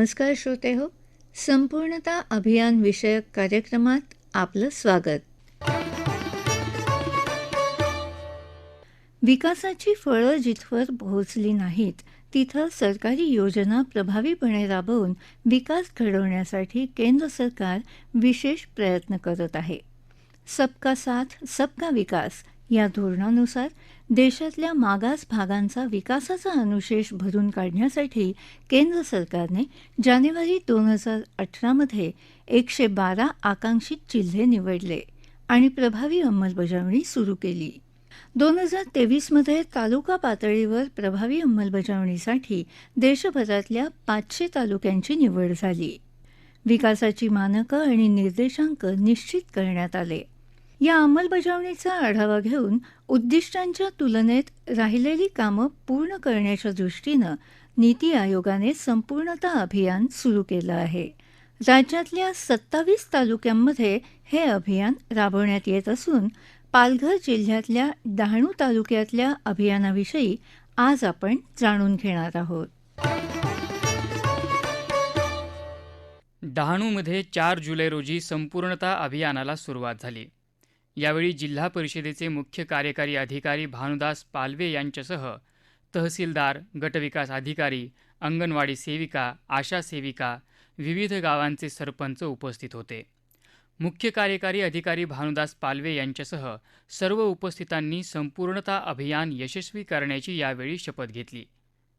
नमस्कार श्रोते हो संपूर्णता अभियान विषयक कार्यक्रमात आपलं स्वागत. विकासाची फळं जिथवर पोहोचली नाहीत तिथं सरकारी योजना प्रभावीपणे राबवून विकास घडवण्यासाठी केंद्र सरकार विशेष प्रयत्न करत आहे. सबका साथ सबका विकास या धोरणानुसार देशातल्या मागास भागांचा विकासाचा अनुशेष भरून काढण्यासाठी केंद्र सरकारने जानेवारी दोन हजार अठरामध्ये एकशे बारा आकांक्षित जिल्हे निवडले आणि प्रभावी अंमलबजावणी सुरू केली. दोन हजार तेवीसमध्ये तालुका पातळीवर प्रभावी अंमलबजावणीसाठी देशभरातल्या पाचशे तालुक्यांची निवड झाली. विकासाची मानकं आणि निर्देशांक निश्चित करण्यात आले. या अंमलबजावणीचा आढावा घेऊन उद्दिष्टांच्या तुलनेत राहिलेली कामं पूर्ण करण्याच्या दृष्टीनं नीती आयोगाने संपूर्णता अभियान सुरू केलं आहे. राज्यातल्या सत्तावीस तालुक्यांमध्ये हे अभियान राबवण्यात येत असून पालघर जिल्ह्यातल्या डहाणू तालुक्यातल्या अभियानाविषयी आज आपण जाणून घेणार आहोत. डहाणूमध्ये चार जुलै रोजी संपूर्णता अभियानाला सुरुवात झाली. यावेळी जिल्हा परिषदेचे मुख्य कार्यकारी अधिकारी भानुदास पालवे यांच्यासह तहसीलदार गटविकास अधिकारी अंगणवाडी सेविका आशा सेविका विविध गावांचे सरपंच उपस्थित होते. मुख्य कार्यकारी अधिकारी भानुदास पालवे यांच्यासह सर्व उपस्थितांनी संपूर्णता अभियान यशस्वी करण्याची यावेळी शपथ घेतली.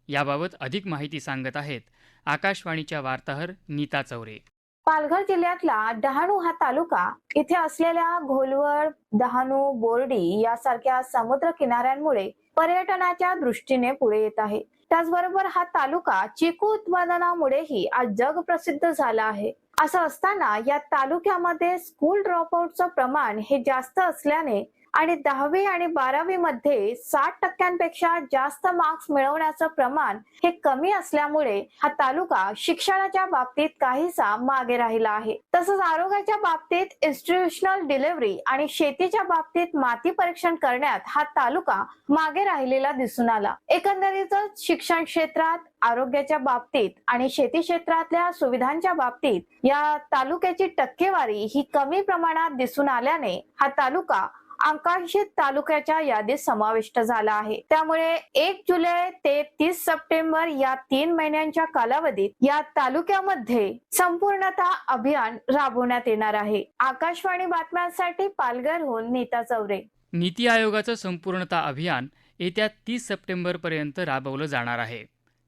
याबाबत अधिक माहिती सांगत आहेत आकाशवाणीच्या वार्ताहर नीता चौरे. पालघर जिल्ह्यातला डहाणू हा तालुका इथे असलेल्या घोलवड डहाणू बोर्डी यासारख्या समुद्र किनाऱ्यांमुळे पर्यटनाच्या दृष्टीने पुढे येत आहे. त्याचबरोबर हा तालुका चिकू उत्पादनामुळेही आज जगप्रसिद्ध झाला आहे. असं असताना या तालुक्यामध्ये स्कूल ड्रॉपआउटचं प्रमाण हे जास्त असल्याने आणि दहावी आणि बारावी मध्ये साठ टक्क्यांपेक्षा जास्त मार्क्स मिळवण्याचं प्रमाण हे कमी असल्यामुळे हा तालुका शिक्षणाच्या बाबतीत काहीसा मागे राहिला आहे. तसंच आरोग्याच्या बाबतीत इन्स्टिट्युशनल डिलिव्हरी आणि शेतीच्या बाबतीत माती परीक्षण करण्यात हा तालुका मागे राहिलेला दिसून आला. एकंदरीतच शिक्षण क्षेत्रात आरोग्याच्या बाबतीत आणि शेती क्षेत्रातल्या सुविधांच्या बाबतीत या तालुक्याची टक्केवारी ही कमी प्रमाणात दिसून आल्याने हा तालुका आकांक्षित तालुक्याच्या यादीत समाविष्ट झाला आहे. त्यामुळे एक जुलै ते तीस सप्टेंबर या तीन महिन्यांच्या कालावधीत या तालुक्यामध्ये संपूर्णता अभियान राबवण्यात येणार आहे. आकाशवाणी बातम्यांसाठी पालघरहून नीता चौरे. नीती आयोगाचं संपूर्णता अभियान येत्या तीस सप्टेंबरपर्यंत राबवलं जाणार आहे.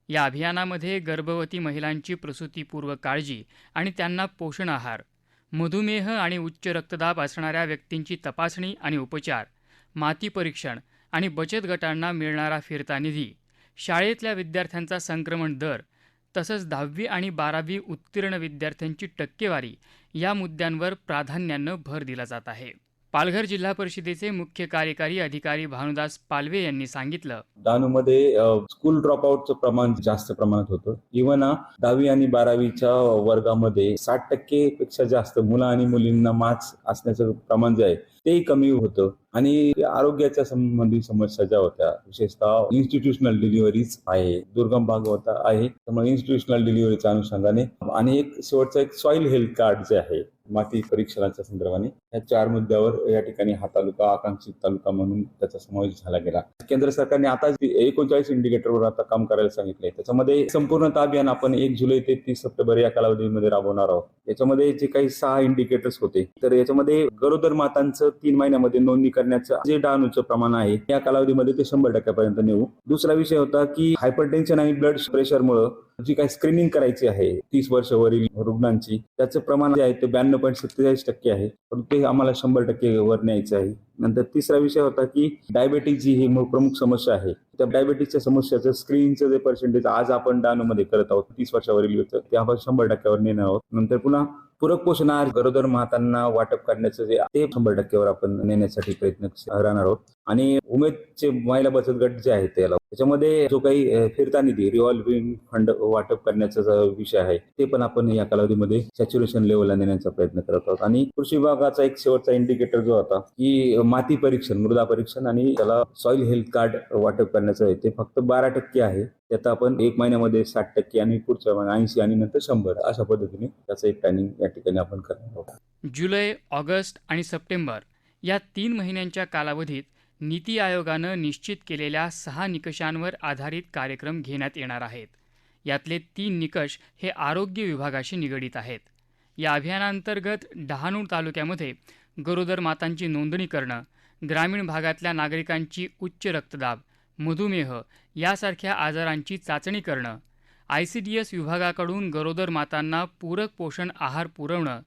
या अभियानामध्ये गर्भवती महिलांची प्रसूतीपूर्व काळजी आणि त्यांना पोषण आहार मधुमेह आणि उच्च रक्तदाब असणाऱ्या व्यक्तींची तपासणी आणि उपचार माती परीक्षण आणि बचत गटांना मिळणारा फिरता निधी शाळेतल्या विद्यार्थ्यांचा संक्रमण दर तसंच दहावी आणि बारावी उत्तीर्ण विद्यार्थ्यांची टक्केवारी या मुद्द्यांवर प्राधान्यानं भर दिला जात आहे. पालघर जिल्हा परिषदेचे मुख्य कार्यकारी अधिकारी भानुदास पालवे यांनी सांगितलं. डहाणूमध्ये स्कूल ड्रॉपआउटचं प्रमाण जास्त प्रमाणात होतं. इव्हन दहावी आणि बारावीच्या वर्गामध्ये साठ टक्के पेक्षा जास्त मुलं आणि मुलींना मार्क्स असण्याचं प्रमाण जे आहे तेही कमी होतं. आणि आरोग्याच्या संबंधी समस्या ज्या होत्या विशेषतः इन्स्टिट्यूशनल डिलिव्हरीज आहे दुर्गम भाग होता आहे. त्यामुळे इन्स्टिट्यूशनल डिलिव्हरीच्या अनुषंगाने आणि एक शेवटचं एक सॉइल हेल्थ कार्ड जे आहे माती परीक्षणाच्या संदर्भाने. या चार मुद्द्यावर या ठिकाणी हा तालुका आकांक्षित तालुका म्हणून त्याचा समावेश झाला गेला. केंद्र सरकारने आता एकोणचाळीस इंडिकेटरवर आता काम करायला सांगितलंय त्याच्यामध्ये संपूर्णतः अभियान आपण एक जुलै ते तीस सप्टेंबर या कालावधीमध्ये राबवणार आहोत. याच्यामध्ये जे काही सहा इंडिकेटर्स होते तर याच्यामध्ये गरोदर मातांचं तीन महिन्यामध्ये नोंदणी करण्याचं जे डहाणूचं प्रमाण आहे या कालावधीमध्ये ते शंभर टक्क्यापर्यंत नेऊ. दुसरा विषय होता की हायपरटेन्शन आणि ब्लड प्रेशरमुळे जी काही स्क्रीनिंग करायची आहे तीस वर्षावरील रुग्णांची त्याचं प्रमाण जे आहे ते ब्याण्णव पॉईंट सत्तेचाळीस टक्के आहे. पण ते आम्हाला शंभर टक्के वर न्यायचं आहे. नंतर तिसरा विषय होता की डायबेटीज ही प्रमुख समस्या आहे. त्या डायबेटीजच्या समस्याचं स्क्रीनचं जे पर्सेंटेज आज आपण मध्ये करत आहोत तीस वर्षावरील ते आपण शंभर टक्क्यावर नेणार आहोत. नंतर पुन्हा पूरक पोषण गरोदर मातांना वाटप करण्याचं जे ते शंभर टक्क्यावर आपण नेण्यासाठी प्रयत्न राहणार आहोत. आणि उमेदचे महिला बचत गट जे आहे त्याला त्याच्यामध्ये जो काही फिरता निधी रिव्हॉल्विंग फंड वाटप करण्याचा जो विषय आहे ते पण आपण या कालावधीमध्ये सॅच्युरेशन लेवलला नेण्याचा प्रयत्न करत आहोत. आणि कृषी विभागाचा एक शेवटचा इंडिकेटर जो होता की माती परीक्षण मृदा परीक्षण आणि त्याला सॉइल हेल्थ कार्ड वाटप करण्याचं आहे. ते फक्त बारा टक्के आहे. त्यात आपण एक महिन्यामध्ये साठ टक्के आणि पुढच्या महिन्यात ऐंशी आणि नंतर शंभर अशा पद्धतीने त्याचं एक प्लॅनिंग या ठिकाणी आपण करणार आहोत. जुलै ऑगस्ट आणि सप्टेंबर या तीन महिन्यांच्या कालावधीत नीती आयोगानं निश्चित केलेल्या सहा निकषांवर आधारित कार्यक्रम घेण्यात येणार आहेत. यातले तीन निकष हे आरोग्य विभागाशी निगडीत आहेत. या अभियानांतर्गत डहाणूर तालुक्यामध्ये गरोदर मातांची नोंदणी करणं ग्रामीण भागातल्या नागरिकांची उच्च रक्तदाब मधुमेह यासारख्या आजारांची चाचणी करणं. आय सी डी एस विभागाकडून गरोदर मातांना पूरक पोषण आहार पुरवणं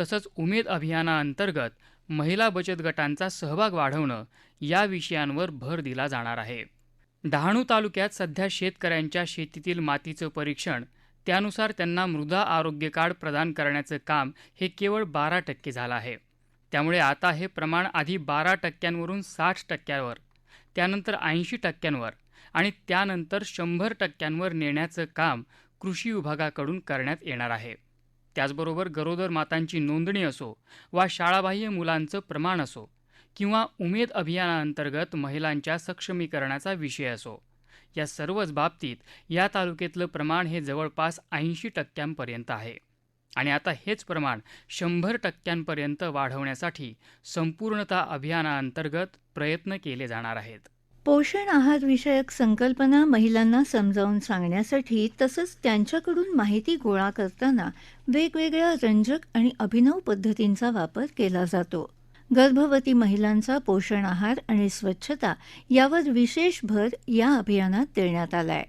तसंच उमेद अभियानाअंतर्गत महिला बचत गटांचा सहभाग वाढवणं या विषयांवर भर दिला जाणार आहे. डहाणू तालुक्यात सध्या शेतकऱ्यांच्या शेतीतील मातीचं परीक्षण त्यानुसार त्यांना मृदा आरोग्य कार्ड प्रदान करण्याचं काम हे केवळ बारा टक्के झालं आहे. त्यामुळे आता हे प्रमाण आधी बारा टक्क्यांवरून साठ टक्क्यावर त्यानंतर ऐंशी टक्क्यांवर आणि त्यानंतर शंभर टक्क्यांवर नेण्याचं काम कृषी विभागाकडून करण्यात येणार आहे. त्याचबरोबर गरोदर मातांची नोंदणी असो वा शाळाबाह्य मुलांचं प्रमाण असो किंवा उमेद अभियानाअंतर्गत महिलांच्या सक्षमीकरणाचा विषय असो या सर्वच बाबतीत या तालुक्यातलं प्रमाण हे जवळपास ऐंशी टक्क्यांपर्यंत आहे. आणि आता हेच प्रमाण शंभर टक्क्यांपर्यंत वाढवण्यासाठी संपूर्णता अभियानाअंतर्गत प्रयत्न केले जाणार आहेत. पोषण आहार विषयक संकल्पना महिलांना समजावून सांगण्यासाठी तसंच त्यांच्याकडून माहिती गोळा करताना वेगवेगळ्या रंजक आणि अभिनव पद्धतींचा वापर केला जातो. गर्भवती महिलांचा पोषण आहार आणि स्वच्छता यावर विशेष भर या अभियानात देण्यात आलाय.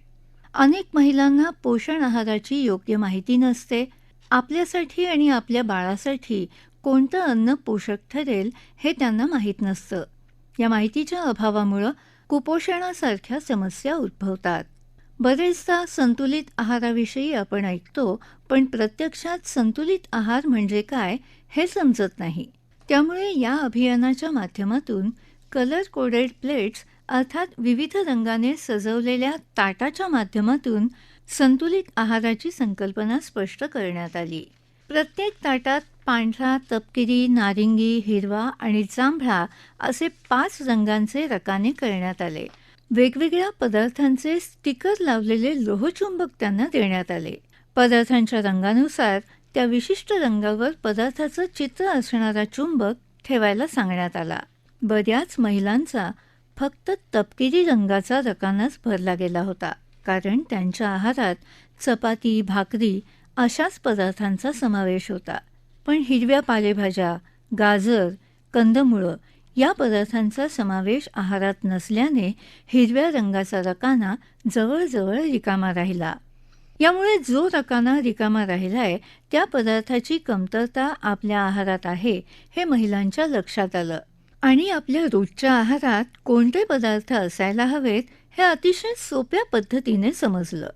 अनेक महिलांना पोषण आहाराची योग्य माहिती नसते आपल्यासाठी आणि आपल्या बाळासाठी कोणतं अन्न पोषक ठरेल हे त्यांना माहीत नसतं. या माहितीच्या अभावामुळं कुपोषणासारख्या समस्या उद्भवतात. बरेचदा संतुलित आहाराविषयी आपण ऐकतो पण प्रत्यक्षात संतुलित आहार म्हणजे काय हे समजत नाही. त्यामुळे या अभियानाच्या माध्यमातून कलर कोडेड प्लेट्स अर्थात विविध रंगाने सजवलेल्या ताटाच्या माध्यमातून संतुलित आहाराची संकल्पना स्पष्ट करण्यात आली. प्रत्येक ताटात पांढरा तपकिरी नारिंगी हिरवा आणि जांभळा असे पाच रंगांचे रकाने करण्यात आले. वेगवेगळ्या पदार्थांचे स्टिकर लावलेले लोहचुंबक त्यांना देण्यात आले. पदार्थांच्या रंगानुसार त्या विशिष्ट रंगावर पदार्थाचं चित्र असणारा चुंबक ठेवायला सांगण्यात आला. बऱ्याच महिलांचा फक्त तपकिरी रंगाचा रकानाच भरला गेला होता. कारण त्यांच्या आहारात चपाती भाकरी अशाच पदार्थांचा समावेश होता. पण हिरव्या पालेभाज्या गाजर कंदमुळं या पदार्थांचा समावेश आहारात नसल्याने हिरव्या रंगाचा रकाना जवळजवळ रिकामा राहिला. यामुळे जो रकाना रिकामा राहिलाय त्या पदार्थाची कमतरता आपल्या आहारात आहे हे महिलांच्या लक्षात आलं. आणि आपल्या रोजच्या आहारात कोणते पदार्थ असायला हवेत हे अतिशय सोप्या पद्धतीने समजलं.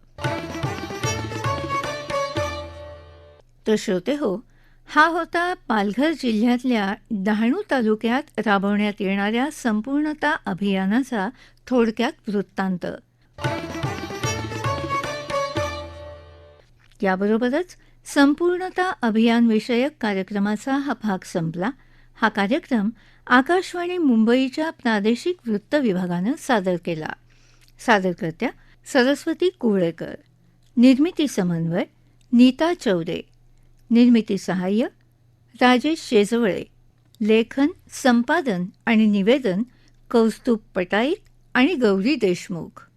तर श्रोते हो हा होता पालघर जिल्ह्यातल्या डहाणू तालुक्यात राबवण्यात येणाऱ्या संपूर्णता अभियानाचा थोडक्यात वृत्तांत. याबरोबरच संपूर्णता अभियानविषयक कार्यक्रमाचा हा भाग संपला. हा कार्यक्रम आकाशवाणी मुंबईच्या प्रादेशिक वृत्त विभागानं सादर केला. सादरकर्त्या सरस्वती कुवळेकर. निर्मिती समन्वय नीता चौरे. निर्मिती सहाय्य राजेश शेजवळे. लेखन संपादन आणि निवेदन कौस्तुभ पटाईत आणि गौरी देशमुख.